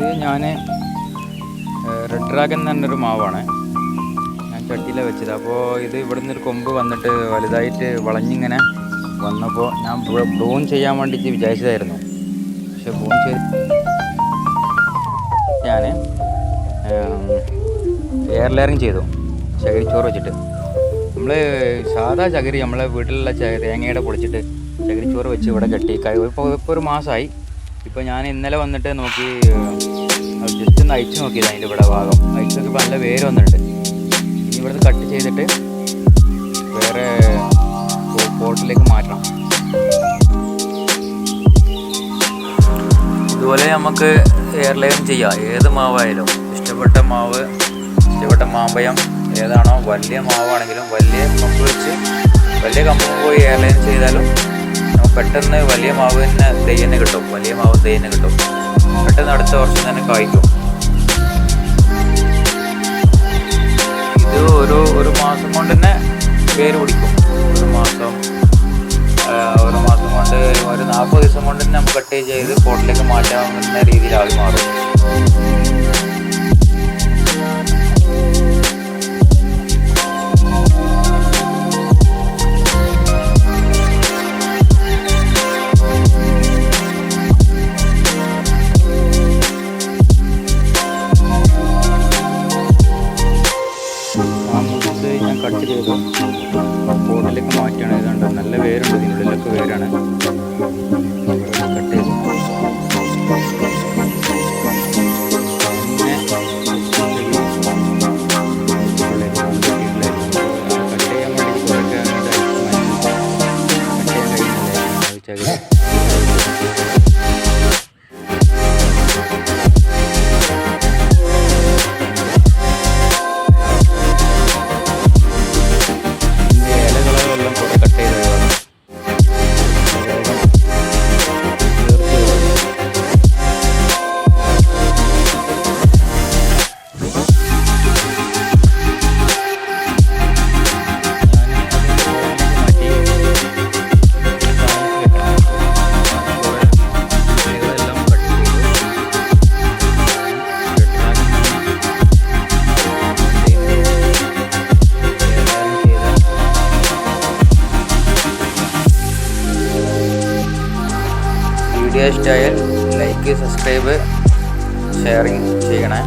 ഇത് ഞാൻ red dragon എന്ന് പറഞ്ഞൊരു മാവാണ്. ഞാൻ ചട്ടിയിലാണ് വെച്ചത്. അപ്പോൾ ഇത് ഇവിടെ നിന്നൊരു കൊമ്പ് വന്നിട്ട് വലുതായിട്ട് വളഞ്ഞിങ്ങനെ വന്നപ്പോൾ ഞാൻ ബ്ലൂൺ ചെയ്യാൻ വേണ്ടിയിട്ട് വിചാരിച്ചതായിരുന്നു. പക്ഷെ ബ്ലൂൺ ചെയ്ത് ഞാൻ എയർ ലെയറിങ് ചെയ്തു. ചകിരി ചോറ് വെച്ചിട്ട്. നമ്മൾ സാധാ ചകിരി നമ്മളെ വീട്ടിലുള്ള തേങ്ങയുടെ പൊളിച്ചിട്ട് ചകിരിച്ചോറ് വെച്ച് ഇവിടെ കെട്ടി. ഇപ്പോൾ ഇപ്പോൾ ഒരു മാസമായി ഇപ്പോൾ ഞാൻ ഇന്നലെ വന്നിട്ട് നോക്കി ജസ്റ്റ് ഒന്ന് അയച്ചു നോക്കിയത് അതിന്റെ ഇവിടെ ഭാഗം. അയച്ചൊക്കെ നല്ല വേര് വന്നിട്ടുണ്ട്. ഇനി ഇവിടുന്ന് കട്ട് ചെയ്തിട്ട് വേറെ പോട്ടിലേക്ക് മാറ്റണം. ഇതുപോലെ നമുക്ക് എയർ ലൈൻ ചെയ്യാം. ഏത് മാവായാലും. ഇഷ്ടപ്പെട്ട മാവ് ഇഷ്ടപ്പെട്ട മാമ്പയം ഏതാണോ വലിയ മാവാണെങ്കിലും വലിയ കമ്പ് വെച്ച് വലിയ കമ്പ് പോയി എയർലൈൻ ചെയ്താലും പെട്ടെന്ന് വലിയ മാവ് തന്നെ തെയ്യന്നെ കിട്ടും. വലിയ മാവ് തെയ്യന്നെ കിട്ടും. പെട്ടെന്ന് അടുത്ത വർഷം തന്നെ കായ്ക്കും. ഇത് ഒരു ഒരു മാസം കൊണ്ട് തന്നെ പേര് പിടിക്കും. ഒരു മാസം ഒരു മാസം കൊണ്ട് ഒരു നാൽപ്പത് ദിവസം കൊണ്ട് തന്നെ നമുക്ക് കട്ട് ചെയ്ത് പോട്ടിലേക്ക് മാറ്റാവുന്ന രീതിയിലായി മാറും. കട്ട് ചെയ്ത് പോട്ടിലേക്ക് മാറ്റിയാണ്. ഇതുണ്ട് നല്ല വേരുണ്ട്. ഇതിനുള്ളിലൊക്കെ വേരാണ്. കട്ട് ചെയ്ത്. വീഡിയോ ഇഷ്ടമായാൽ ലൈക്ക് സബ്സ്ക്രൈബ് ഷെയറിങ് ചെയ്യണേ.